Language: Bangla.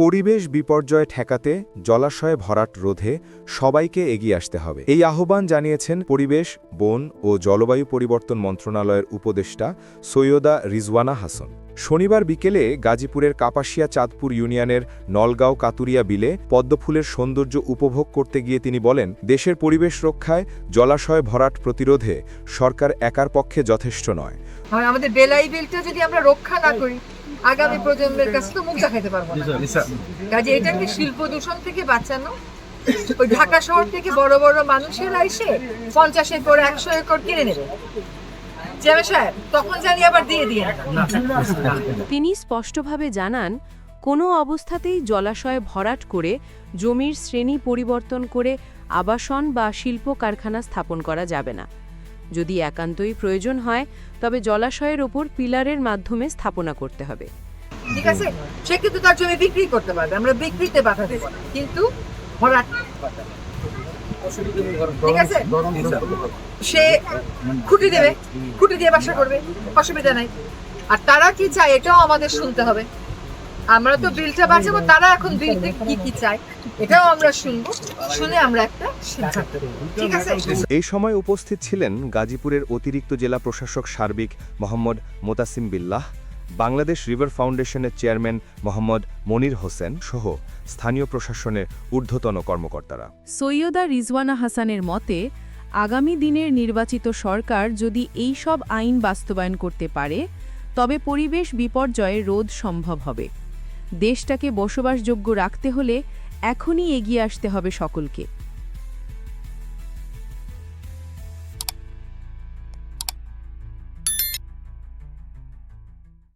পরিবেশ বিপর্যয় ঠেকাতে জলাশয়ে ভরাট রোধে সবাইকে এগিয়ে আসতে হবে। এই আহ্বান জানিয়েছেন পরিবেশ, বন ও জলবায়ু পরিবর্তন মন্ত্রণালয়ের উপদেষ্টা সৈয়দা রিজওয়ানা হাসন। শনিবার বিকেলে গাজীপুরের কাপাসিয়া চাঁদপুর ইউনিয়নের নলগাঁও কাতুরিয়া বিলে পদ্মফুলের সৌন্দর্য উপভোগ করতে গিয়ে তিনি বলেন, দেশের পরিবেশ রক্ষায় জলাশয় ভরাট প্রতিরোধে সরকার একার পক্ষে যথেষ্ট নয়। আমাদের বেলাই বিলটা যদি আমরা রক্ষা না করি আগামী প্রজন্মের কাছে তো মুখ দেখাতে পারব না। কাজে এটাকে শিল্প দূষণ থেকে বাঁচানো ওই ঢাকা শহর থেকে বড় বড় মানুষেরা এসে পঞ্চাশ একর একশো একর কিনে নেবে। সাহেব তখন জানি আবার দিয়ে দিয়ে তিনি স্পষ্টভাবে জানান কোনো অবস্থাতেই জলাশয় ভরাট করে জমির শ্রেণি পরিবর্তন করে আবাসন বা শিল্প কারখানা স্থাপন করা যাবে না। যদি একান্তই প্রয়োজন হয়, তবে জলাশয়ের ওপর পিলারের মাধ্যমে স্থাপনা করতে হবে। ঠিক আছে? সে কিন্তু তার জমি বিক্রি করতে পারবে, আমরা বিক্রিতে বাধা দেবো। কিন্তু ভরাট ঠিক আছে? সে খুঁটি দেবে, খুঁটি দিয়ে বাসা করবে, অসুবিধা নাই। আর তারা কি চায়, এটাও আমাদের শুনতে হবে। আমরা তো বিলটা বাঁচাবো তারা এখন বিলতে কি কি চায়? এটাও আমরা শুনব শুনে আমরা একটা সিদ্ধান্ত ঠিক আছে? এই সময় উপস্থিত ছিলেন গাজীপুরের অতিরিক্ত জেলা প্রশাসক সার্বিক মোহাম্মদ মোতাসিম বিল্লাহ বাংলাদেশ রিভার ফাউন্ডেশনের চেয়ারম্যান মোহাম্মদ মনির হোসেন সহ স্থানীয় প্রশাসনের ঊর্ধ্বতন কর্মকর্তারা। সৈয়দা রিজওয়ানা হাসানের মতে আগামী দিনের নির্বাচিত সরকার যদি এই সব আইন বাস্তবায়ন করতে পারে তবে পরিবেশ বিপর্যয়ে রোধ সম্ভব হবে। দেশটাকে বসবাসযোগ্য রাখতে হলে এখনই এগিয়ে আসতে হবে সকলকে।